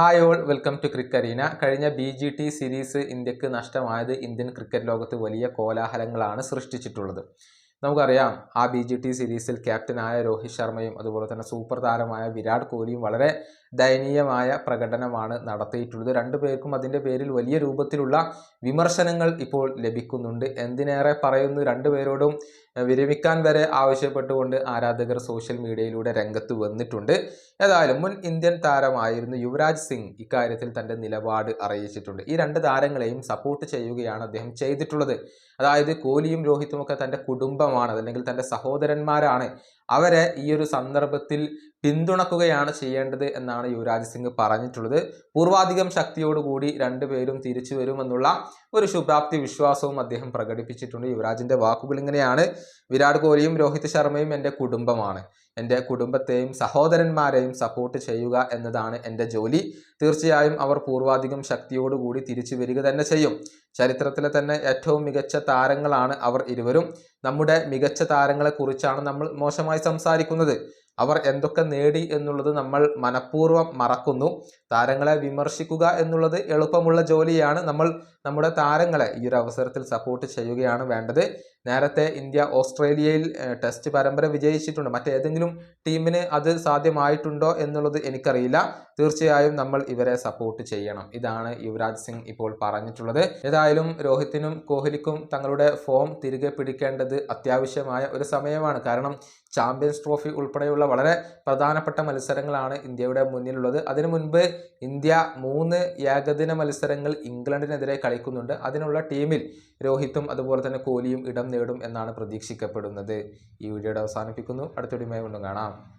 Hi all welcome to ക്രിക്കറീന കഴിഞ്ഞ B G T series ഇന്ത്യയ്ക്ക് നഷ്ടമായത് ഇന്ത്യൻ ക്രിക്കറ്റ് ലോകത്ത് വലിയ കോലാഹലങ്ങളാണ് സൃഷ്ടിച്ചിട്ടുള്ളത്. നമുക്കറിയാം ആ ബി ജി ടി സീരീസിൽ ക്യാപ്റ്റനായ രോഹിത് ശർമ്മയും അതുപോലെ തന്നെ സൂപ്പർ താരമായ വിരാട് കോഹ്ലിയും വളരെ ദയനീയമായ പ്രകടനമാണ് നടത്തിയിട്ടുള്ളത്. രണ്ടുപേർക്കും അതിന്റെ പേരിൽ വലിയ രൂപത്തിലുള്ള വിമർശനങ്ങൾ ഇപ്പോൾ ലഭിക്കുന്നുണ്ട്. എന്തിനേറെ പറയുന്നു? രണ്ടുപേരോടും പേരോടും വിരമിക്കാൻ വരെ ആവശ്യപ്പെട്ടുകൊണ്ട് ആരാധകർ സോഷ്യൽ മീഡിയയിലൂടെ രംഗത്ത് വന്നിട്ടുണ്ട്. ഏതായാലും മുൻ ഇന്ത്യൻ താരമായിരുന്നു യുവരാജ് സിംഗ് ഇക്കാര്യത്തിൽ തന്റെ നിലപാട് അറിയിച്ചിട്ടുണ്ട്. ഈ രണ്ട് താരങ്ങളെയും സപ്പോർട്ട് ചെയ്യുകയാണ് അദ്ദേഹം ചെയ്തിട്ടുള്ളത്. അതായത് കോഹ്ലിയും രോഹിത്തുമൊക്കെ തന്റെ തന്റെ കുടുംബമാണ് അല്ലെങ്കിൽ തന്റെ സഹോദരന്മാരാണ്. അവരെ ഈ ഒരു സന്ദർഭത്തിൽ പിന്തുണക്കുകയാണ് ചെയ്യേണ്ടത് എന്നാണ് യുവരാജ് സിംഗ് പറഞ്ഞിട്ടുള്ളത്. പൂർവാധികം ശക്തിയോടുകൂടി രണ്ടുപേരും തിരിച്ചു വരുമെന്നുള്ള ഒരു ശുഭാപ്തി വിശ്വാസവും അദ്ദേഹം പ്രകടിപ്പിച്ചിട്ടുണ്ട്. യുവരാജിന്റെ വാക്കുകൾ ഇങ്ങനെയാണ്. വിരാട് കോഹ്ലിയും രോഹിത് ശർമ്മയും എന്റെ കുടുംബമാണ്. എന്റെ കുടുംബത്തെയും സഹോദരന്മാരെയും സപ്പോർട്ട് ചെയ്യുക എന്നതാണ് എന്റെ ജോലി. തീർച്ചയായും അവർ പൂർവാധികം ശക്തിയോടുകൂടി തിരിച്ചു വരിക തന്നെ ചെയ്യും. ചരിത്രത്തിലെ തന്നെ ഏറ്റവും മികച്ച താരങ്ങളാണ് അവർ ഇരുവരും. നമ്മുടെ മികച്ച താരങ്ങളെക്കുറിച്ചാണ് നമ്മൾ മോശമായി സംസാരിക്കുന്നത്. അവർ എന്തൊക്കെ നേടി എന്നുള്ളത് നമ്മൾ മനഃപൂർവം മറക്കുന്നു. താരങ്ങളെ വിമർശിക്കുക എന്നുള്ളത് എളുപ്പമുള്ള ജോലിയാണ്. നമ്മൾ നമ്മുടെ താരങ്ങളെ ഈ ഒരു അവസരത്തിൽ സപ്പോർട്ട് ചെയ്യുകയാണ് വേണ്ടത്. നേരത്തെ ഇന്ത്യ ഓസ്ട്രേലിയയിൽ ടെസ്റ്റ് പരമ്പര വിജയിച്ചിട്ടുണ്ട്. മറ്റേതെങ്കിലും ടീമിന് അത് സാധ്യമായിട്ടുണ്ടോ എന്നുള്ളത് എനിക്കറിയില്ല. തീർച്ചയായും നമ്മൾ ഇവരെ സപ്പോർട്ട് ചെയ്യണം. ഇതാണ് യുവരാജ് സിംഗ് ഇപ്പോൾ പറഞ്ഞിട്ടുള്ളത്. ഏതായാലും രോഹിത്തിനും കോഹ്ലിക്കും തങ്ങളുടെ ഫോം തിരികെ പിടിക്കേണ്ടത് അത്യാവശ്യമായ ഒരു സമയമാണ്. കാരണം ചാമ്പ്യൻസ് ട്രോഫി ഉൾപ്പെടെയുള്ള വളരെ പ്രധാനപ്പെട്ട മത്സരങ്ങളാണ് ഇന്ത്യയുടെ മുന്നിലുള്ളത്. അതിനു മുൻപ് ഇന്ത്യ മൂന്ന് ഏകദിന മത്സരങ്ങൾ ഇംഗ്ലണ്ടിനെതിരെ കളിക്കുന്നുണ്ട്. അതിനുള്ള ടീമിൽ രോഹിത്തും അതുപോലെ തന്നെ കോഹ്ലിയും ഇടം നേടും എന്നാണ് പ്രതീക്ഷിക്കപ്പെടുന്നത്. ഈ വീഡിയോയുടെ അവസാനിപ്പിക്കുന്നു. അടുത്തൊരുമയെ കൊണ്ടും കാണാം.